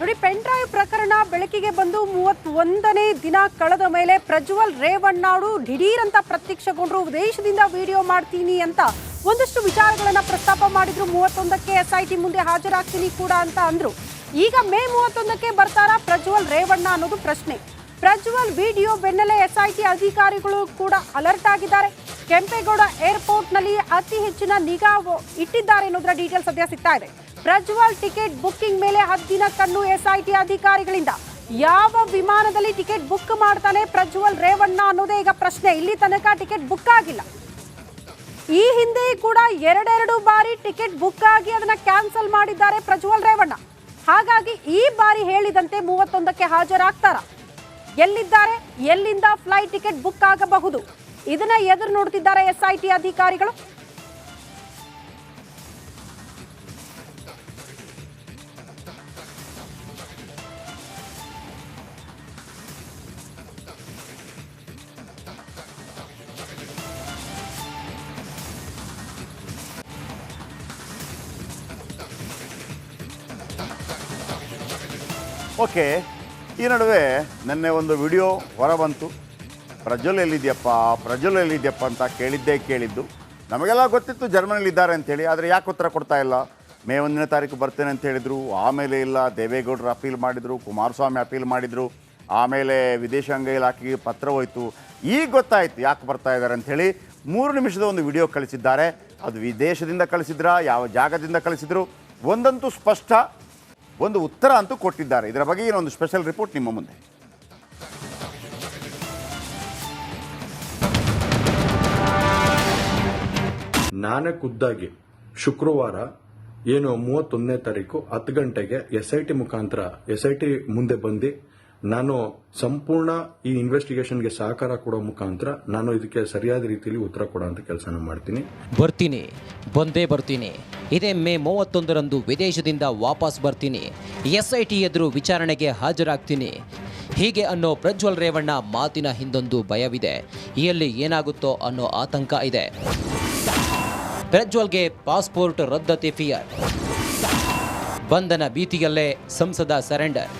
ನೋಡಿ pen drive ಪ್ರಕರಣ ಬೆಳಕಿಗೆ ಬಂದು ಮೂವತ್ತೊಂದನೇ ದಿನ ಕಳೆದ ಮೇಲೆ ಪ್ರಜ್ವಲ್ ರೇವಣ್ಣಾಡು ದಿಢೀರ್ ಅಂತ ಪ್ರತ್ಯಕ್ಷಗೊಂಡ್ರು ದೇಶದಿಂದ ವಿಡಿಯೋ ಮಾಡ್ತೀನಿ ಅಂತ ಒಂದಷ್ಟು ವಿಚಾರಗಳನ್ನ ಪ್ರಸ್ತಾಪ ಮಾಡಿದ್ರು. ಮೂವತ್ತೊಂದಕ್ಕೆ ಎಸ್ ಐ ಟಿ ಮುಂದೆ ಹಾಜರಾಗ್ತೀನಿ ಕೂಡ ಅಂತ ಅಂದ್ರು. ಈಗ ಮೇ ಮೂವತ್ತೊಂದಕ್ಕೆ ಬರ್ತಾರಾ ಪ್ರಜ್ವಲ್ ರೇವಣ್ಣ ಅನ್ನೋದು ಪ್ರಶ್ನೆ. ಪ್ರಜ್ವಲ್ ವಿಡಿಯೋ ಬೆನ್ನಲ್ಲೇ ಎಸ್ಐಟಿ ಅಧಿಕಾರಿಗಳು ಕೂಡ ಅಲರ್ಟ್ ಆಗಿದ್ದಾರೆ. ಕೆಂಪೇಗೌಡ ಏರ್ಪೋರ್ಟ್ನಲ್ಲಿ ಅತಿ ಹೆಚ್ಚಿನ ನಿಗಾ ಇಟ್ಟಿದ್ದಾರೆ ಅನ್ನೋದರ ಡೀಟೇಲ್ ಸದ್ಯ ಸಿಗ್ತಾ ಇದೆ. ಪ್ರಜ್ವಲ್ ಟಿಕೆಟ್ ಬುಕ್ಕಿಂಗ್ ಮೇಲೆ ಹದ್ದಿನ ಕಣ್ಣು ಎಸ್ಐಟಿ ಅಧಿಕಾರಿಗಳಿಂದ. ಯಾವ ವಿಮಾನದಲ್ಲಿ ಟಿಕೆಟ್ ಬುಕ್ ಮಾಡ್ತಾನೆ ಪ್ರಜ್ವಲ್ ರೇವಣ್ಣ ಅನ್ನೋದೇ ಈಗ ಪ್ರಶ್ನೆ. ಇಲ್ಲಿ ತನಕ ಟಿಕೆಟ್ ಬುಕ್ ಆಗಿಲ್ಲ. ಈ ಹಿಂದೆ ಕೂಡ ಎರಡೆರಡು ಬಾರಿ ಟಿಕೆಟ್ ಬುಕ್ ಆಗಿ ಅದನ್ನ ಕ್ಯಾನ್ಸಲ್ ಮಾಡಿದ್ದಾರೆ ಪ್ರಜ್ವಲ್ ರೇವಣ್ಣ. ಹಾಗಾಗಿ ಈ ಬಾರಿ ಹೇಳಿದಂತೆ ಮೂವತ್ತೊಂದಕ್ಕೆ ಹಾಜರಾಗ್ತಾರ. ಎಲ್ಲಿದ್ದಾರೆ? ಎಲ್ಲಿಂದ ಫ್ಲೈಟ್ ಟಿಕೆಟ್ ಬುಕ್ ಆಗಬಹುದು? ಇದನ್ನ ಎದುರು ನೋಡ್ತಿದ್ದಾರೆ ಎಸ್ಐಟಿ ಅಧಿಕಾರಿಗಳು. ಓಕೆ, ಈ ನಡುವೆ ನಿನ್ನೆ ಒಂದು ವಿಡಿಯೋ ಹೊರ ಬಂತು ಪ್ರಜ್ವಲ್ ಎಲ್ಲಿದೆಯಪ್ಪ ಪ್ರಜ್ವಲ್ ಎಲ್ಲಿದೆಯಪ್ಪ ಅಂತ ಕೇಳಿದ್ದೇ ಕೇಳಿದ್ದು. ನಮಗೆಲ್ಲ ಗೊತ್ತಿತ್ತು ಜರ್ಮನಿಲಿ ಇದ್ದಾರೆ ಅಂತೇಳಿ, ಆದರೆ ಯಾಕೆ ಉತ್ತರ ಕೊಡ್ತಾ ಇಲ್ಲ? ಮೇ ಒಂದನೇ ತಾರೀಕು ಬರ್ತೇನೆ ಅಂತ ಹೇಳಿದರು, ಆಮೇಲೆ ಇಲ್ಲ, ದೇವೇಗೌಡರು ಅಪೀಲ್ ಮಾಡಿದರು, ಕುಮಾರಸ್ವಾಮಿ ಅಪೀಲ್ ಮಾಡಿದರು, ಆಮೇಲೆ ವಿದೇಶಾಂಗ ಇಲಾಖೆಗೆ ಪತ್ರ ಹೋಯಿತು. ಈಗ ಗೊತ್ತಾಯ್ತು ಯಾಕೆ ಬರ್ತಾ ಇದ್ದಾರೆ ಅಂಥೇಳಿ ಮೂರು ನಿಮಿಷದ ಒಂದು ವಿಡಿಯೋ ಕಳಿಸಿದ್ದಾರೆ. ಅದು ವಿದೇಶದಿಂದ ಕಳಿಸಿದ್ರಾ, ಯಾವ ಜಾಗದಿಂದ ಕಳಿಸಿದ್ರು? ಒಂದಂತೂ ಸ್ಪಷ್ಟ ಒಂದು ಉತ್ತರ ಅಂತೂ ಕೊಟ್ಟಿದ್ದಾರೆ. ಇದರ ಬಗ್ಗೆ ಏನೊಂದು ಸ್ಪೆಷಲ್ ರಿಪೋರ್ಟ್ ನಿಮ್ಮ ಮುಂದೆ. ನಾನೇ ಖುದ್ದಾಗಿ ಶುಕ್ರವಾರ ಏನು ಮೂವತ್ತೊಂದನೇ ತಾರೀಕು ಹತ್ತು ಗಂಟೆಗೆ ಎಸ್ ಐ ಟಿ ಮುಖಾಂತರ ಎಸ್ ಐ ಟಿ ಮುಂದೆ ಬಂದು ನಾನು ಸಂಪೂರ್ಣ ಈ ಇನ್ವೆಸ್ಟಿಗೇಷನ್ಗೆ ಸಹಕಾರ ಕೊಡೋ ಮುಖಾಂತರ ನಾನು ಇದಕ್ಕೆ ಸರಿಯಾದ ರೀತಿಯಲ್ಲಿ ಉತ್ತರ ಕೊಡೋ ಅಂತ ಕೆಲಸನ ಮಾಡ್ತೀನಿ. ಬರ್ತೀನಿ, ಬಂದೇ ಬರ್ತೀನಿ. ಇದೇ ಮೇ ಮೂವತ್ತೊಂದರಂದು ವಿದೇಶದಿಂದ ವಾಪಸ್ ಬರ್ತೀನಿ. ಎಸ್ ಐ ಟಿ ಎದುರು ವಿಚಾರಣೆಗೆ ಹಾಜರಾಗ್ತೀನಿ. ಹೀಗೆ ಅನ್ನೋ ಪ್ರಜ್ವಲ್ ರೇವಣ್ಣ ಮಾತಿನ ಹಿಂದೊಂದು ಭಯವಿದೆ. ಎಲ್ಲಿ ಏನಾಗುತ್ತೋ ಅನ್ನೋ ಆತಂಕ ಇದೆ. ಪ್ರಜ್ವಲ್ಗೆ ಪಾಸ್ಪೋರ್ಟ್ ರದ್ದತಿ ಫಿಯರ್. ಬಂಧನ ಭೀತಿಯಲ್ಲೇ ಸಂಸದ ಸರೆಂಡರ್.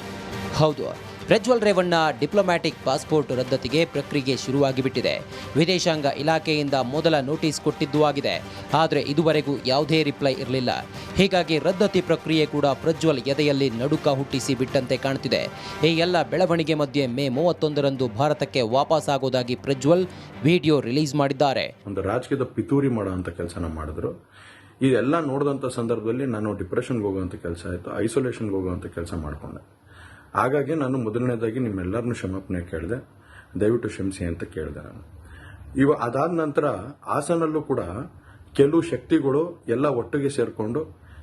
ಹೌದು ಪ್ರಜ್ವಲ್ ರೇವಣ್ಣ ಡಿಪ್ಲೊಮ್ಯಾಟಿಕ್ ಪಾಸ್ಪೋರ್ಟ್ ರದ್ದತಿಗೆ ಪ್ರಕ್ರಿಯೆ ಶುರುವಾಗಿಬಿಟ್ಟಿದೆ. ವಿದೇಶಾಂಗ ಇಲಾಖೆಯಿಂದ ಮೊದಲ ನೋಟಿಸ್ ಕೊಟ್ಟಿದ್ದು ಆಗಿದೆ ಆದರೆ ಇದುವರೆಗೂ ಯಾವುದೇ ರಿಪ್ಲೈ ಇರಲಿಲ್ಲ. ಹೀಗಾಗಿ ರದ್ದತಿ ಪ್ರಕ್ರಿಯೆ ಕೂಡ ಪ್ರಜ್ವಲ್ ಎದೆಯಲ್ಲಿ ನಡುಕ ಹುಟ್ಟಿಸಿ ಬಿಟ್ಟಂತೆ ಕಾಣುತ್ತಿದೆ ಈ ಎಲ್ಲ ಬೆಳವಣಿಗೆ ಮಧ್ಯೆ ಮೇ ಮೂವತ್ತೊಂದರಂದು ಭಾರತಕ್ಕೆ ವಾಪಸ್ ಆಗೋದಾಗಿ ಪ್ರಜ್ವಲ್ ವಿಡಿಯೋ ರಿಲೀಸ್ ಮಾಡಿದ್ದಾರೆ. ಒಂದು ರಾಜಕೀಯದ ಪಿತೂರಿ ಮಾಡುವಂತ ಕೆಲಸನ ಮಾಡಿದ್ರು. ಇದೆಲ್ಲ ನೋಡಿದಂಥ ಸಂದರ್ಭದಲ್ಲಿ ನಾನು ಡಿಪ್ರೆಷನ್ಗೆ ಹೋಗುವಂಥ ಕೆಲಸ ಆಯಿತು. ಐಸೋಲೇಷನ್ಗೆ ಹೋಗುವಂಥ ಕೆಲಸ ಮಾಡಿಕೊಂಡೆ. ಹಾಗಾಗಿ ನಾನು ಮೊದಲನೇದಾಗಿ ನಿಮ್ಮೆಲ್ಲರನ್ನೂ ಕ್ಷಮಾಪಣೆ ಕೇಳಿದೆ, ದಯವಿಟ್ಟು ಕ್ಷಮಿಸಿ ಅಂತ ಕೇಳಿದೆ ನಾನು. ಇವ ಅದಾದ ನಂತರ ಹಾಸನಲ್ಲೂ ಕೂಡ ಕೆಲವು ಶಕ್ತಿಗಳು ಎಲ್ಲ ಒಟ್ಟಿಗೆ ಸೇರಿಕೊಂಡು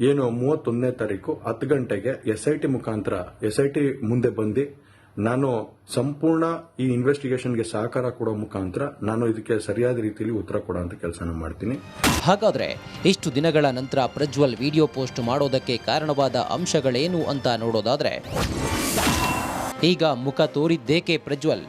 ಏನು ಮೂವತ್ತೊಂದನೇ ತಾರೀಕು ಹತ್ತು ಗಂಟೆಗೆ ಎಸ್ ಐ ಟಿ ಮುಖಾಂತರ ಎಸ್ ಐ ಟಿ ಮುಂದೆ ಬಂದು ನಾನು ಸಂಪೂರ್ಣ ಈ ಇನ್ವೆಸ್ಟಿಗೇಷನ್ಗೆ ಸಹಕಾರ ಕೊಡೋ ಮುಖಾಂತರ ನಾನು ಇದಕ್ಕೆ ಸರಿಯಾದ ರೀತಿಯಲ್ಲಿ ಉತ್ತರ ಕೊಡೋಂಥ ಕೆಲಸನ ಮಾಡ್ತೀನಿ. ಹಾಗಾದ್ರೆ ಇಷ್ಟು ದಿನಗಳ ನಂತರ ಪ್ರಜ್ವಲ್ ವಿಡಿಯೋ ಪೋಸ್ಟ್ ಮಾಡೋದಕ್ಕೆ ಕಾರಣವಾದ ಅಂಶಗಳೇನು ಅಂತ ನೋಡೋದಾದ್ರೆ, ಈಗ ಮುಖ ತೋರಿದ್ದೇಕೆ ಪ್ರಜ್ವಲ್?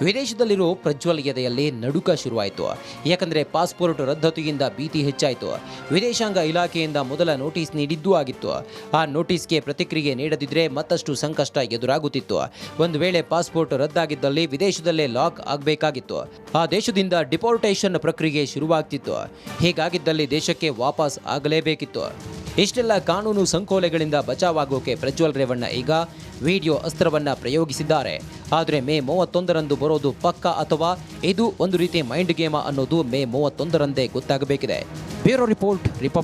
ವಿದೇಶದಲ್ಲಿರೋ ಪ್ರಜ್ವಲ್ ಎದೆಯಲ್ಲಿ ನಡುಕ ಶುರುವಾಯಿತು. ಯಾಕಂದರೆ ಪಾಸ್ಪೋರ್ಟ್ ರದ್ದತಿಯಿಂದ ಭೀತಿ ಹೆಚ್ಚಾಯಿತು. ವಿದೇಶಾಂಗ ಇಲಾಖೆಯಿಂದ ಮೊದಲ ನೋಟಿಸ್ ನೀಡಿದ್ದೂ ಆಗಿತ್ತು. ಆ ನೋಟಿಸ್ಗೆ ಪ್ರತಿಕ್ರಿಯೆ ನೀಡದಿದ್ದರೆ ಮತ್ತಷ್ಟು ಸಂಕಷ್ಟ ಎದುರಾಗುತ್ತಿತ್ತು. ಒಂದು ವೇಳೆ ಪಾಸ್ಪೋರ್ಟ್ ರದ್ದಾಗಿದ್ದಲ್ಲಿ ವಿದೇಶದಲ್ಲೇ ಲಾಕ್ ಆಗಬೇಕಾಗಿತ್ತು. ಆ ದೇಶದಿಂದ ಡಿಪೋರ್ಟೇಷನ್ ಪ್ರಕ್ರಿಯೆ ಶುರುವಾಗ್ತಿತ್ತು. ಹೀಗಾಗಿದ್ದಲ್ಲಿ ದೇಶಕ್ಕೆ ವಾಪಸ್ ಆಗಲೇಬೇಕಿತ್ತು. ಇಷ್ಟೆಲ್ಲ ಕಾನೂನು ಸಂಕೋಲೆಗಳಿಂದ ಬಚಾವಾಗೋಕೆ ಪ್ರಜ್ವಲ್ ರೇವಣ್ಣ ಈಗ ವಿಡಿಯೋ ಅಸ್ತ್ರವನ್ನ ಪ್ರಯೋಗಿಸಿದ್ದಾರೆ. ಆದರೆ ಮೇ ಮೂವತ್ತೊಂದರಂದು ಬರೋದು ಪಕ್ಕ ಅಥವಾ ಇದು ಒಂದು ರೀತಿ ಮೈಂಡ್ ಗೇಮ ಅನ್ನೋದು ಮೇ ಮೂವತ್ತೊಂದರಂದೇ ಗೊತ್ತಾಗಬೇಕಿದೆ. Bureau report republic